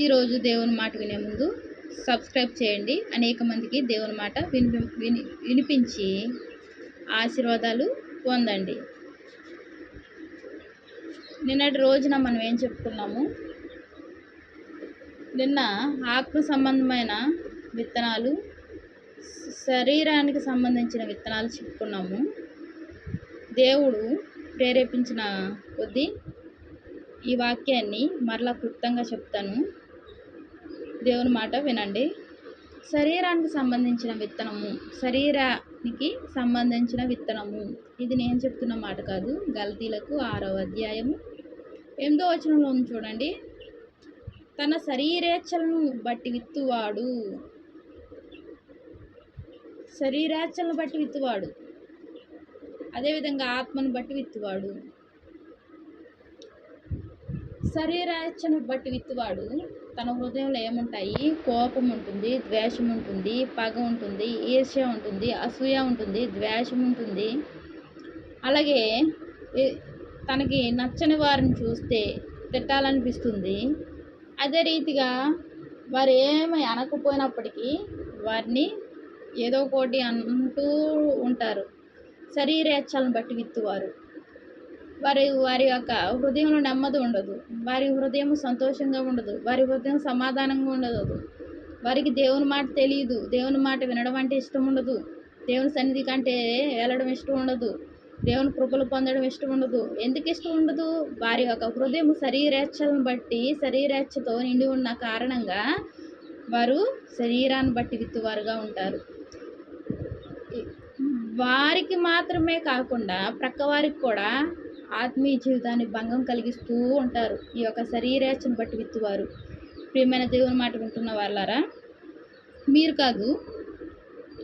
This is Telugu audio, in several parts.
ఈరోజు దేవుని మాట వినే ముందు సబ్స్క్రైబ్ చేయండి. అనేక మందికి దేవుని మాట వినిపి విని వినిపించి ఆశీర్వాదాలు పొందండి. నిన్నటి రోజున మనం ఏం చెప్పుకున్నాము? నిన్న ఆత్మ సంబంధమైన విత్తనాలు శరీరానికి సంబంధించిన విత్తనాలు చెప్పుకున్నాము. దేవుడు ప్రేరేపించిన కొద్దీ ఈ వాక్యాన్ని మరలా క్లుప్తంగా చెప్తాను. దేవుని మాట వినండి. శరీరానికి సంబంధించిన విత్తనము. శరీరానికి సంబంధించిన విత్తనము. ఇది నేను చెప్తున్న మాట కాదు. గల్తీలకు ఆరవ అధ్యాయము ఎనిమిదో వచనంలో ఉంది చూడండి. తన శరీరేచ్ఛలను బట్టి విత్తువాడు. శరీరాచలను బట్టి విత్తువాడు. అదేవిధంగా ఆత్మను బట్టి విత్తువాడు. శరీరాచను బట్టి విత్తువాడు. తన హృదయంలో ఏముంటాయి? కోపం ఉంటుంది ద్వేషం ఉంటుంది పగ ఉంటుంది ఈర్ష్య ఉంటుంది అసూయ ఉంటుంది ద్వేషం ఉంటుంది. అలాగే తనకి నచ్చని వారిని చూస్తే తిట్టాలనిపిస్తుంది. అదే రీతిగా వారు ఏమి అనకపోయినప్పటికీ వారిని ఏదో ఒకటి అంటూ ఉంటారు. శరీరేచ్ఛలను బట్టి విత్తువారు. వారి వారి యొక్క హృదయంలో నెమ్మది ఉండదు. వారి హృదయం సంతోషంగా ఉండదు. వారి హృదయం సమాధానంగా ఉండదు. వారికి దేవుని మాట తెలియదు. దేవుని మాట వినడం అంటే ఇష్టం ఉండదు. దేవుని సన్నిధి కంటే వెళ్ళడం ఇష్టం ఉండదు. దేవుని కృపలు పొందడం ఇష్టం ఉండదు. ఎందుకు ఇష్టం ఉండదు? వారి యొక్క హృదయం శరీరేచ్ఛలను బట్టి శరీరేచ్ఛతో నిండి ఉన్న కారణంగా వారు శరీరాన్ని బట్టి విత్తువారుగా ఉంటారు. వారికి మాత్రమే కాకుండా ప్రక్కవారికి కూడా ఆత్మీయ జీవితాన్ని భంగం కలిగిస్తూ ఉంటారు. ఈ యొక్క శరీరేచ్ఛను బట్టి విత్తువారు. ప్రియమైన దేవుని మాట వింటున్న వాళ్ళారా మీరు కాదు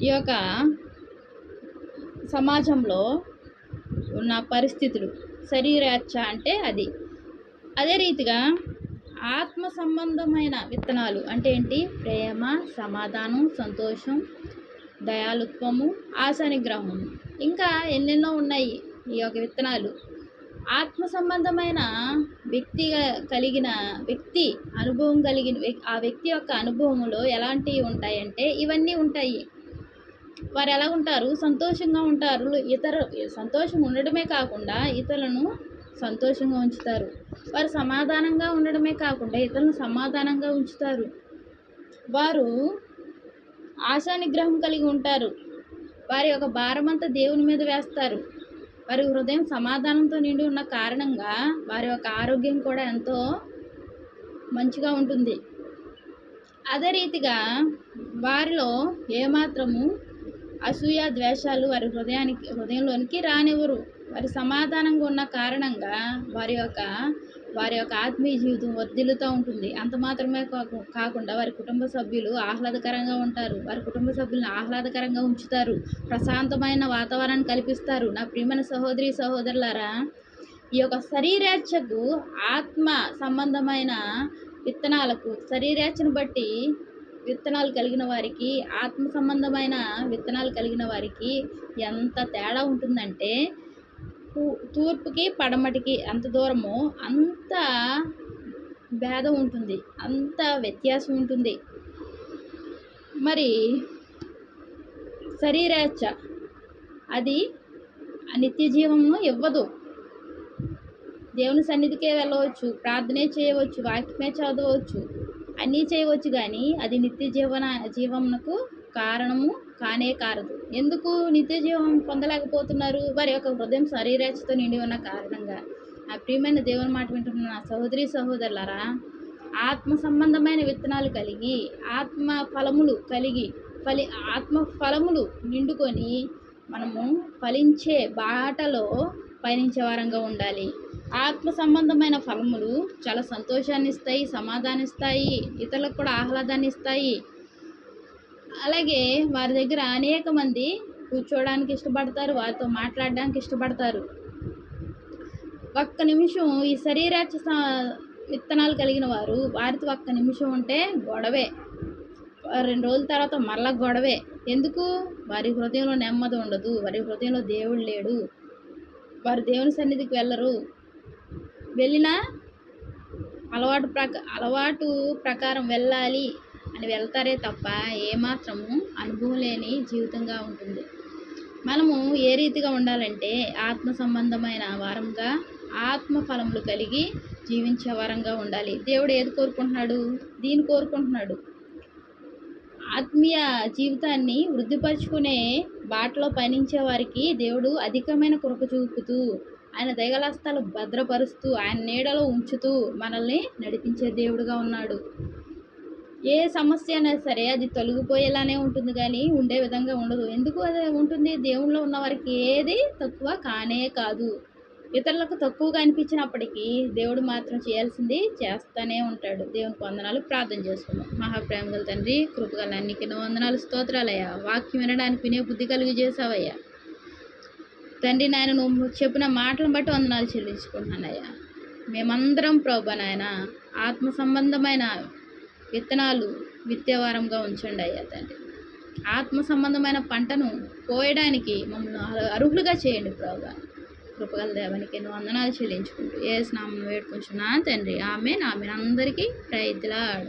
ఈ యొక్క సమాజంలో ఉన్న పరిస్థితులు శరీరేచ్ఛ అంటే అది. అదే రీతిగా ఆత్మ సంబంధమైన విత్తనాలు అంటే ఏంటి? ప్రేమ సమాధానం సంతోషం దయాలుత్వము ఆశానిగ్రహం ఇంకా ఎన్నెన్నో ఉన్నాయి ఈ యొక్క విత్తనాలు. ఆత్మ సంబంధమైన వ్యక్తిగా కలిగిన వ్యక్తి అనుభవం కలిగిన ఆ వ్యక్తి యొక్క అనుభవంలో ఎలాంటివి ఉంటాయంటే ఇవన్నీ ఉంటాయి. వారు ఎలా ఉంటారు? సంతోషంగా ఉంటారు. ఇతర సంతోషం ఉండడమే కాకుండా ఇతరులను సంతోషంగా ఉంచుతారు. వారు సమాధానంగా ఉండడమే కాకుండా ఇతరులను సమాధానంగా ఉంచుతారు. వారు ఆశానిగ్రహం కలిగి ఉంటారు. వారి యొక్క భారమంతా దేవుని మీద వేస్తారు. వారి హృదయం సమాధానంతో నిండి ఉన్న కారణంగా వారి యొక్క ఆరోగ్యం కూడా ఎంతో మంచిగా ఉంటుంది. అదే రీతిగా వారిలో ఏమాత్రము అసూయ ద్వేషాలు వారి హృదయానికి హృదయంలోనికి రానివ్వరు. వారి సమాధానంగా ఉన్న కారణంగా వారి యొక్క వారి యొక్క ఆత్మీయ జీవితం వర్ధిల్లుతూ ఉంటుంది. అంత మాత్రమే కాకుండా వారి కుటుంబ సభ్యులు ఆహ్లాదకరంగా ఉంటారు. వారి కుటుంబ సభ్యులను ఆహ్లాదకరంగా ఉంచుతారు. ప్రశాంతమైన వాతావరణాన్ని కల్పిస్తారు. నా ప్రియమైన సహోదరి సహోదరులారా ఈ యొక్క శరీరేచ్ఛకు ఆత్మ సంబంధమైన విత్తనాలకు శరీరేచ్ఛను బట్టి విత్తనాలు కలిగిన వారికి ఆత్మ సంబంధమైన విత్తనాలు కలిగిన వారికి ఎంత తేడా ఉంటుందంటే తూర్పుకి పడమటికి అంత దూరము అంత భేదం ఉంటుంది అంత వ్యత్యాసం ఉంటుంది. మరి శరీరేచ్ఛ అది నిత్య జీవము ఇవ్వదు. దేవుని సన్నిధికే వెళ్ళవచ్చు ప్రార్థనే చేయవచ్చు వాక్యమే చదవచ్చు అన్నీ చేయవచ్చు కానీ అది నిత్య జీవన జీవమునకు కారణము కానే కారదు. ఎందుకు నిత్య జీవం పొందలేకపోతున్నారు? వారి యొక్క హృదయం శరీరేచ్ఛతో నిండి ఉన్న కారణంగా. ఆ ప్రియమైన దేవుని మాట వింటున్న నా సహోదరి సహోదరులరా ఆత్మ సంబంధమైన విత్తనాలు కలిగి ఆత్మ ఫలములు కలిగి ఫలి ఆత్మ ఫలములు నిండుకొని మనము ఫలించే బాటలో పయనించే వారంగా ఉండాలి. ఆత్మ సంబంధమైన ఫలములు చాలా సంతోషాన్ని ఇస్తాయి సమాధానిస్తాయి ఇతరులకు కూడా ఆహ్లాదాన్ని ఇస్తాయి అలాగే వారి దగ్గర అనేక మంది కూర్చోవడానికి ఇష్టపడతారు వారితో మాట్లాడడానికి ఇష్టపడతారు. ఒక్క నిమిషం ఈ శరీరాచ విత్తనాలు కలిగిన వారు వారితో ఒక్క నిమిషం ఉంటే గొడవే. రెండు రోజుల తర్వాత మరలా గొడవే. ఎందుకు? వారి హృదయంలో నెమ్మది ఉండదు. వారి హృదయంలో దేవుడు లేడు. వారు దేవుని సన్నిధికి వెళ్ళరు. వెళ్ళినా అలవాటు ప్రక అలవాటు ప్రకారం వెళ్ళాలి. అని వెళ్తారే తప్ప ఏమాత్రము అనుభవం లేని జీవితంగా ఉంటుంది. మనము ఏ రీతిగా ఉండాలంటే ఆత్మ సంబంధమైన వారంగా ఆత్మ ఫలములు కలిగి జీవించే వారంగా ఉండాలి. దేవుడు ఏది కోరుకుంటున్నాడు? దీన్ని కోరుకుంటున్నాడు. ఆత్మీయ జీవితాన్ని వృద్ధిపరుచుకునే బాటలో పయనించే వారికి దేవుడు అధికమైన కృప చూపుతూ ఆయన దయగలస్తాలు భద్రపరుస్తూ ఆయన నీడలో ఉంచుతూ మనల్ని నడిపించే దేవుడుగా ఉన్నాడు. ఏ సమస్య అయినా సరే అది తొలగిపోయేలానే ఉంటుంది కానీ ఉండే విధంగా ఉండదు. ఎందుకు అది ఉంటుంది? దేవుళ్ళు ఉన్న వారికి ఏది తక్కువ కానే కాదు. ఇతరులకు తక్కువగా అనిపించినప్పటికీ దేవుడు మాత్రం చేయాల్సింది చేస్తూనే ఉంటాడు. దేవునికి వందనాలు. ప్రార్థన చేసుకున్నాం మహాప్రేమ గల తండ్రి కృపగల అన్ని వందనాలు. స్తోత్రాలయ్యా. వాక్యం వినడానికి వినే బుద్ధి కలిగి చేసావయ్యా తండ్రి నాయన నువ్వు చెప్పిన మాటలను బట్టి వందనాలు చెల్లించుకుంటున్నానయ్యా. మేమందరం ప్రభా నాయన ఆత్మ సంబంధమైన విత్తనాలు విత్తేవారంగా ఉంచండి అయ్యా తండ్రి. ఆత్మ సంబంధమైన పంటను కోయడానికి మమ్మల్ని అర్హులుగా చేయండి ప్రభా. కృపగల దేవానికి ఎన్నో వందనాలు చెల్లించుకుంటూ ఏ స్నామం వేడుకుంటున్నా తండ్రి. ఆమె ఆమె అందరికీ ప్రైజ్లాడ్